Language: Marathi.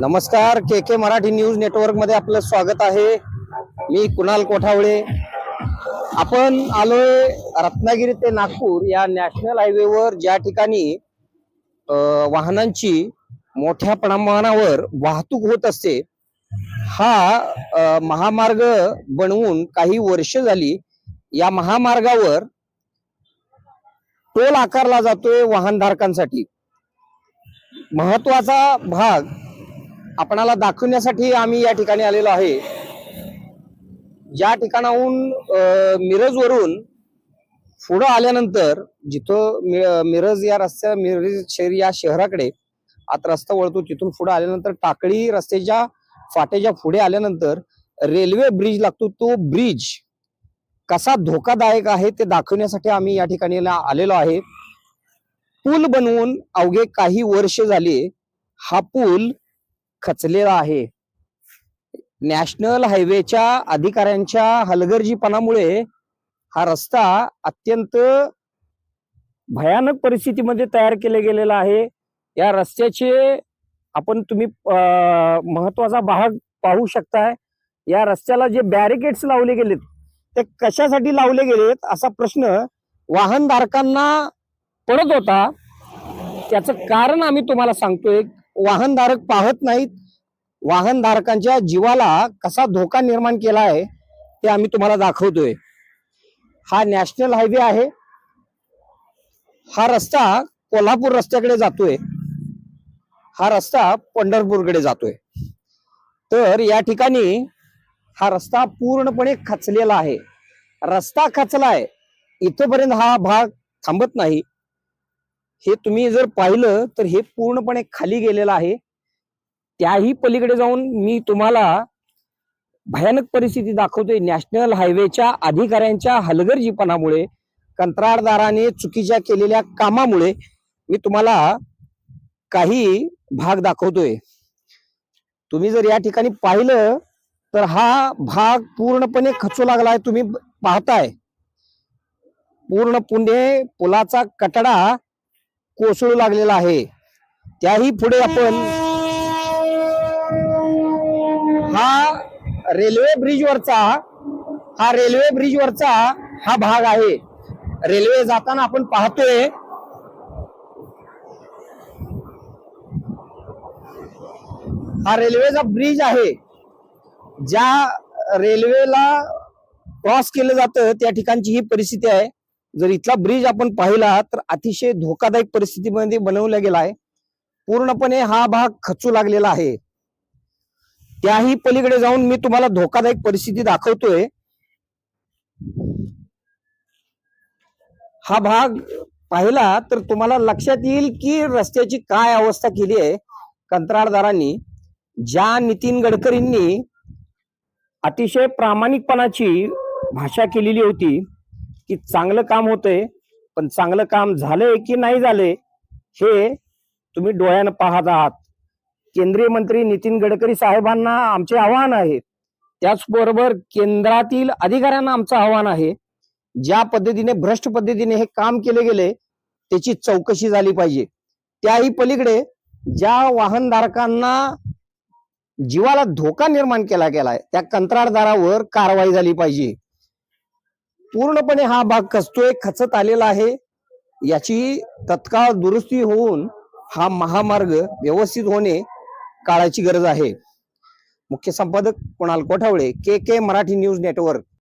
नमस्कार के के मराठी न्यूज नेटवर्कमध्ये आपलं स्वागत आहे. मी कुणाल कोठावळे. आपण आलोय रत्नागिरी ते नागपूर या नॅशनल हायवेवर ज्या ठिकाणी वाहनांची मोठ्या प्रमाणावर वाहतूक होत असते हा महामार्ग बनवून काही वर्ष झाली या महामार्गावर टोल आकारला जातोय वाहनधारकांसाठी. महत्त्वाचा भाग आपणाला दाखवण्यासाठी आम्ही या ठिकाणी आलेलो आहे. या ठिकाणाहून मिरजवरून पुढं आल्यानंतर जिथं मि- मिरज या रस्त्या मिरज शहर या शहराकडे आता रस्ता वळतो तिथून पुढे आल्यानंतर टाकळी रस्त्याच्या फाट्याच्या पुढे आल्यानंतर रेल्वे ब्रिज लागतो तो ब्रिज कसा धोकादायक आहे ते दाखवण्यासाठी आम्ही या ठिकाणी आलेलो आहे. पूल बनवून अवघे काही वर्ष झाले हा पूल खचलेला आहे. नॅशनल हायवेच्या अधिकाऱ्यांच्या हलगर्जीपणामुळे हा रस्ता अत्यंत भयानक परिस्थितीमध्ये तयार केले गेलेला आहे. या रस्त्याचे आपण तुम्ही महत्त्वाचा भाग पाहू शकताय. या रस्त्याला जे बॅरिकेड्स लावले गेलेत ते कशासाठी लावले गेलेत असा प्रश्न वाहनधारकांना पडत होता. त्याचं कारण आम्ही तुम्हाला सांगतोय वाहनधारक पाहत नाहीत. वाहनधारकांच्या जीवाला कसा धोका निर्माण केला आहे ते आम्ही तुम्हाला दाखवतोय. हा नॅशनल हायवे आहे. हा रस्ता कोल्हापूर रस्त्याकडे जातोय. हा रस्ता पंढरपूरकडे जातोय. तर या ठिकाणी हा रस्ता पूर्णपणे खचलेला आहे. रस्ता खचलाय. इथपर्यंत हा भाग थांबत नाही. हे तुम्ही जर पाहिलं तर हे पूर्णपणे खाली गेलेलं आहे. त्याही पलीकडे जाऊन मी तुम्हाला भयानक परिस्थिती दाखवतोय. नॅशनल हायवेच्या अधिकाऱ्यांच्या हलगर्जीपणामुळे कंत्राटदाराने चुकीच्या केलेल्या कामामुळे मी तुम्हाला काही भाग दाखवतोय. तुम्ही जर या ठिकाणी पाहिलं तर हा भाग पूर्णपणे खचू लागलाय. तुम्ही पाहताय. पूर्ण पुणे पुलाचा कटडा कोसळू लागलेला आहे. त्याही पुढे आपण हा रेल्वे ब्रिजवरचा हा रेल्वे ब्रिजवरचा हा भाग आहे. रेल्वे जाताना आपण पाहतोय हा रेल्वेचा ब्रिज आहे. ज्या रेल्वेला क्रॉस केलं जातं त्या ठिकाणची ही परिस्थिती आहे. जर इथला ब्रिज आपण पाहिला तर अतिशय धोकादायक परिस्थितीमध्ये बनवला गेला आहे. पूर्णपणे हा भाग खचू लागलेला आहे. त्याही पलीकडे जाऊन मी तुम्हाला धोकादायक परिस्थिती दाखवतोय. हा भाग पाहिला तर तुम्हाला लक्षात येईल की रस्त्याची काय अवस्था केली आहे कंत्राटदारांनी. ज्या नितीन गडकरींनी अतिशय प्रामाणिकपणाची भाषा केलेली होती. की चांगलं काम होतंय पण चांगलं काम झालंय की नाही झालंय हे तुम्ही डोळ्यानं पाहत आहात. केंद्रीय मंत्री नितीन गडकरी साहेबांना आमचे आव्हान आहे. त्याचबरोबर केंद्रातील अधिकाऱ्यांना आमचं आव्हान आहे. ज्या पद्धतीने भ्रष्ट पद्धतीने हे काम केले गेले त्याची चौकशी झाली पाहिजे. त्याही पलीकडे ज्या वाहनधारकांना जीवाला धोका निर्माण केला गेलाय त्या कंत्राटदारावर कारवाई झाली पाहिजे. पूर्णपणे हा भाग कसतोय खचत आलेला आहे. याची तत्काळ दुरुस्ती होऊन हा महामार्ग व्यवस्थित होणे काळाची गरज आहे. मुख्य संपादक Kunal Kothavale K K Marathi news network.